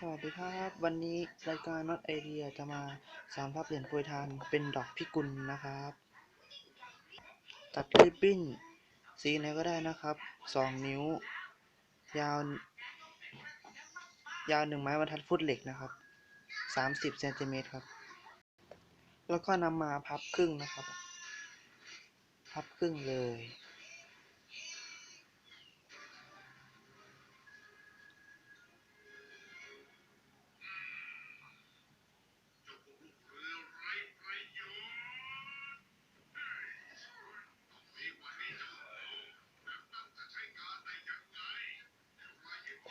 สวัสดีครับ วันนี้รายการ Not Idea จะมาสอนภาพเหรียญโปรยทานเป็นดอกพิกุลนะครับ ตัดริบบิ้นสีไหนก็ได้นะครับ 2 นิ้ว ยาว ยาวหนึ่งไม้บรรทัดฟุตเหล็กนะครับ 30เซนติเมตรครับ แล้วก็นำมาพับครึ่งนะครับ พับครึ่งเลย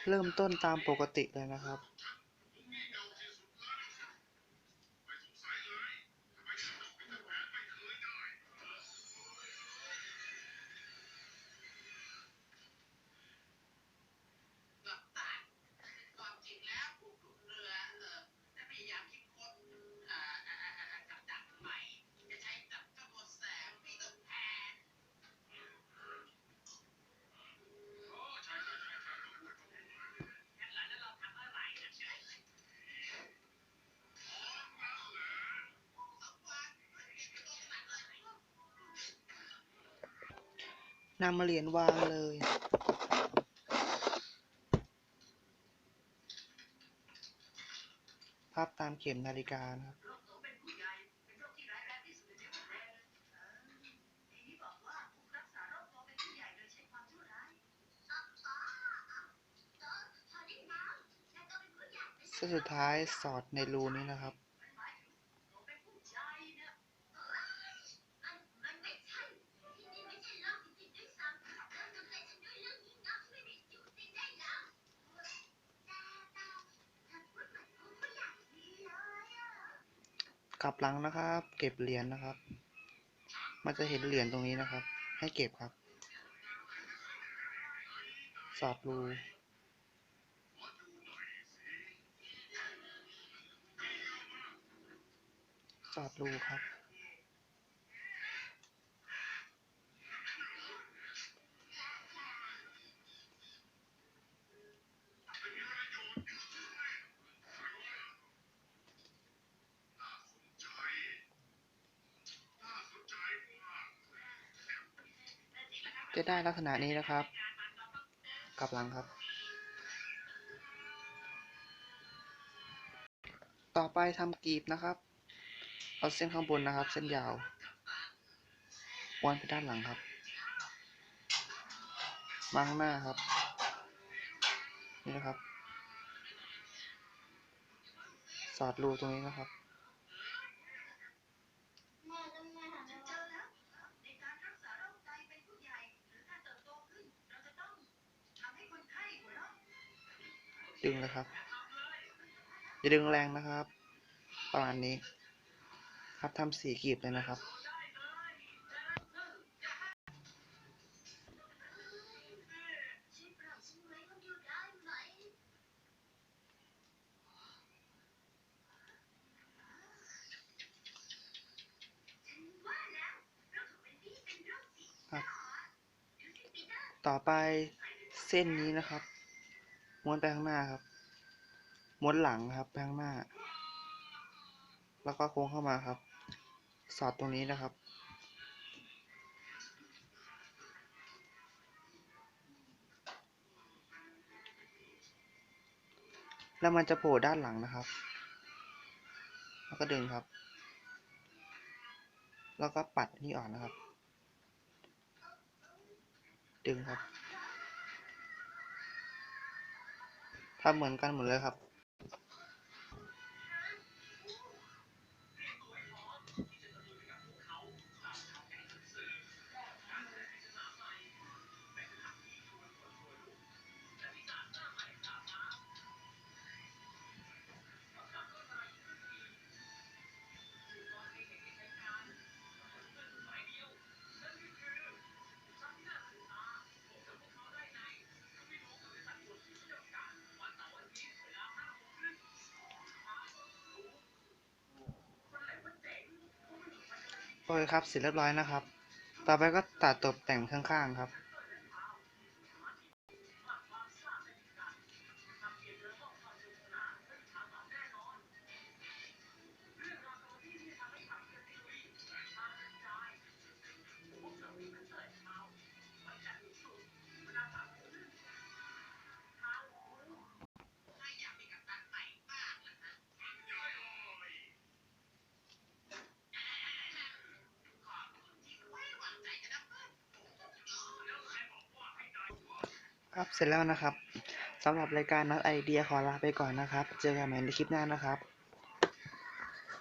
เริ่มต้นตามปกติเลยนะครับ นำเหรียญวางเลยพับตามเข็มนาฬิกานะครับเส้นสุดท้ายสอดในรูนี้นะครับ กลับหลังนะครับ เก็บเหรียญนะครับ มันจะเห็นเหรียญตรงนี้นะครับ ให้เก็บครับสอดรูสอดรูครับ จะได้ลักษณะนี้นะครับ กลับหลังครับ ต่อไปทำกรีบนะครับ เอาเส้นข้างบนนะครับ เส้นยาววนไปด้านหลังครับ มาข้างหน้าครับ นี่นะครับ สอดรูตรงนี้นะครับ ดึงนะครับ อย่ดึงแรงนะครับ ประมาณนี้ ครับทำสี่กลีบเลยนะครับต่อไปเส้นนี้นะครับ ม้วนไปข้างหน้าครับ ม้วนหลังครับไปข้างหน้า แล้วก็โค้งเข้ามาครับ สอดตรงนี้นะครับ แล้วมันจะโผล่ด้านหลังนะครับ แล้วก็ดึงครับ แล้วก็ปัดนี่ออกนะครับ ดึงครับ ทำเหมือนกันหมดเลยครับ เคครับเสร็จเรียบร้อยนะครับ ต่อไปก็ตัดตกแต่งข้างๆครับ ครับเสร็จแล้วนะครับสำหรับรายการนัดไอเดียขอลาไปก่อนนะครับ เจอกันใหม่ในคลิปหน้านะครับ